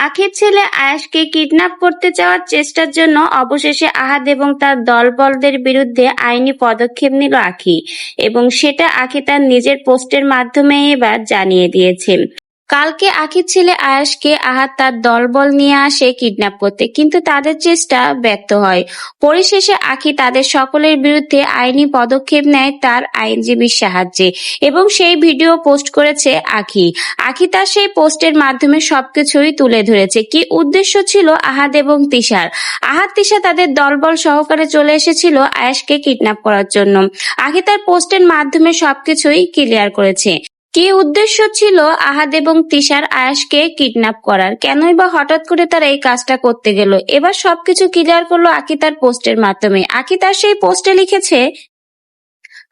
আখির ছেলে আয়াসকে কিডন্যাপ করতে চাওয়ার চেষ্টার জন্য অবশেষে আহাদ এবং তার দলবলদের বিরুদ্ধে আইনি পদক্ষেপ নিল আখি এবং সেটা আখি তার নিজের পোস্টের মাধ্যমে এবার জানিয়ে দিয়েছে। কালকে আখির ছেলে আয়াসকে আহাদ তার দলবল নিয়ে আসে কিডন্যাপ করতে। কিন্তু তাদের চেষ্টা ব্যর্থ হয়। পরিশেষে আখি তাদের সকলের বিরুদ্ধে আইনি পদক্ষেপ নেয় তার আইনজীবীর সাহায্যে এবং সেই ভিডিও পোস্ট করেছে আখি। আখি তার সেই পোস্টের মাধ্যমে সবকিছুই তুলে ধরেছে। কি উদ্দেশ্য ছিল আহাদ এবং তিশার? আহাদ তিশা তাদের দলবল সহকারে চলে এসেছিল আয়াসকে কিডন্যাপ করার জন্য। আখি তার পোস্টের মাধ্যমে সবকিছুই ক্লিয়ার করেছে। কি উদ্দেশ্য ছিল আহাদ এবং তিশার আয়াসকে কিডন্যাপ করার? কেনই বা হঠাৎ করে তারা এই কাজটা করতে গেল? এবার সবকিছু ক্লিয়ার করল আকি তার পোস্টের মাধ্যমে। আকি তার সেই পোস্টে লিখেছে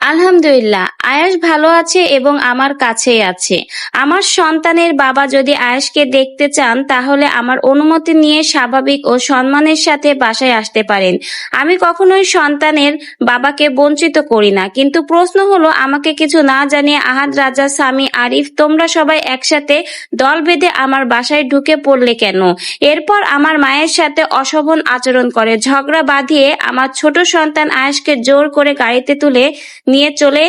আলহামদুলিল্লাহ, আয়াস ভালো আছে এবং আমার কাছেই আছে। আমার সন্তানের বাবা যদি আয়াসকে দেখতে চান, তাহলে আমার অনুমতি নিয়ে স্বাভাবিক ও সম্মানের সাথে বাসায় আসতে পারেন। আমি কখনোই সন্তানের বাবাকে বঞ্চিত করি না, কিন্তু প্রশ্ন হলো, আমাকে কিছু না জানিয়ে আহাদ, রাজা, স্বামী, আরিফ, তোমরা সবাই একসাথে দল বেঁধে আমার বাসায় ঢুকে পড়লে কেন? এরপর আমার মায়ের সাথে অশোভন আচরণ করে। ঝগড়া বাঁধিয়ে আমার ছোট সন্তান আয়াসকে জোর করে গাড়িতে তুলে নিয়ে চলে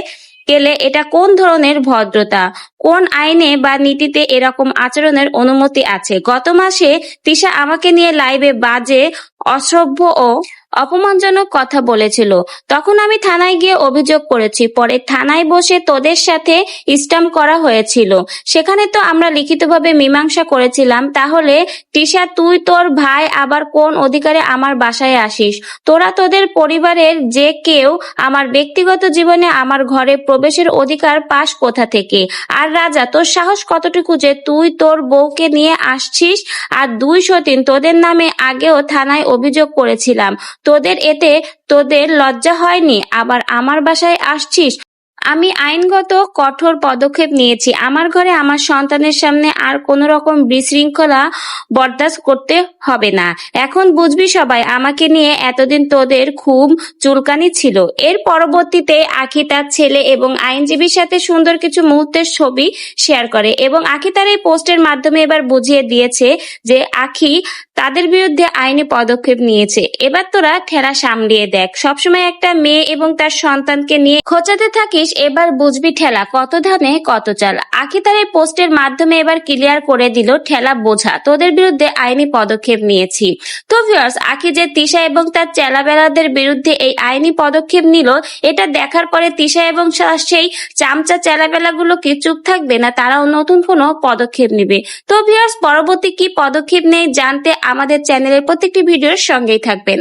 গেলে এটা কোন ধরনের ভদ্রতা? কোন আইনে বা নীতিতে এরকম আচরণের অনুমতি আছে? গত মাসে তিশা আমাকে নিয়ে লাইভে বাজে অসভ্য ও অপমানজনক কথা বলেছিল। তখন আমি থানায় গিয়ে অভিযোগ করেছি। পরে থানায় বসে তোদের সাথে স্টাম্প করা হয়েছিল। সেখানে তো আমরা লিখিতভাবে মীমাংসা করেছিলাম। তাহলে, তিশা, তুই তোর ভাই আবার কোন অধিকারে আমার বাসায় আসিস? তোরা তোদের পরিবারের যে কেউ আমার ব্যক্তিগত জীবনে আমার ঘরে প্রবেশের অধিকার পাস কোথা থেকে? আর রাজা, তোর সাহস কতটুকু যে তুই তোর বউকে নিয়ে আসছিস? আর দুই সতীন, তোদের নামে আগেও থানায় অভিযোগ করেছিলাম। তোদের এতে তোদের লজ্জা হয়নি আবার আমার বাসায় আসছিস? আমি আইনগত কঠোর পদক্ষেপ নিয়েছি। আমার ঘরে আমার সন্তানের সামনে আর কোনো রকম বিশৃঙ্খলা বরদাস্ত করতে হবে না। এখন বুঝবি সবাই, আমাকে নিয়ে এতদিন তোদের খুব চুলকানি ছিল। এর পরবর্তীতে আখি তার ছেলে এবং আইনজীবীর সাথে সুন্দর কিছু মুহূর্তের ছবি শেয়ার করে এবং আখি তার এই পোস্টের মাধ্যমে এবার বুঝিয়ে দিয়েছে যে আখি তাদের বিরুদ্ধে আইনি পদক্ষেপ নিয়েছে। এবার তোরা ঠেলা সামলিয়ে দেখ। সবসময় একটা মেয়ে এবং তার সন্তানকে নিয়ে খোঁচাতে থাকিস এবার বুঝবি ঠেলা, কত ধানে কত চাল। আখি তার এই পোস্টের মাধ্যমে এবার ক্লিয়ার করে দিল, ঠেলা, বোঝা, তোদের বিরুদ্ধে আইনি পদক্ষেপ নিয়েছি। তো ভিউয়ার্স আখি যে তিশা এবং তার চেলাবেলাদের বিরুদ্ধে এই আইনি পদক্ষেপ নিল, এটা দেখার পরে তিশা এবং সেই চামচা চেলাবেলাগুলো কি চুপ থাকবে না, তারাও নতুন কোনো পদক্ষেপ নেবে। তো ভিউয়ার্স পরবর্তী কি পদক্ষেপ নেই জানতে আমাদের চ্যানেলের প্রত্যেকটি ভিডিওর সঙ্গেই থাকবেন।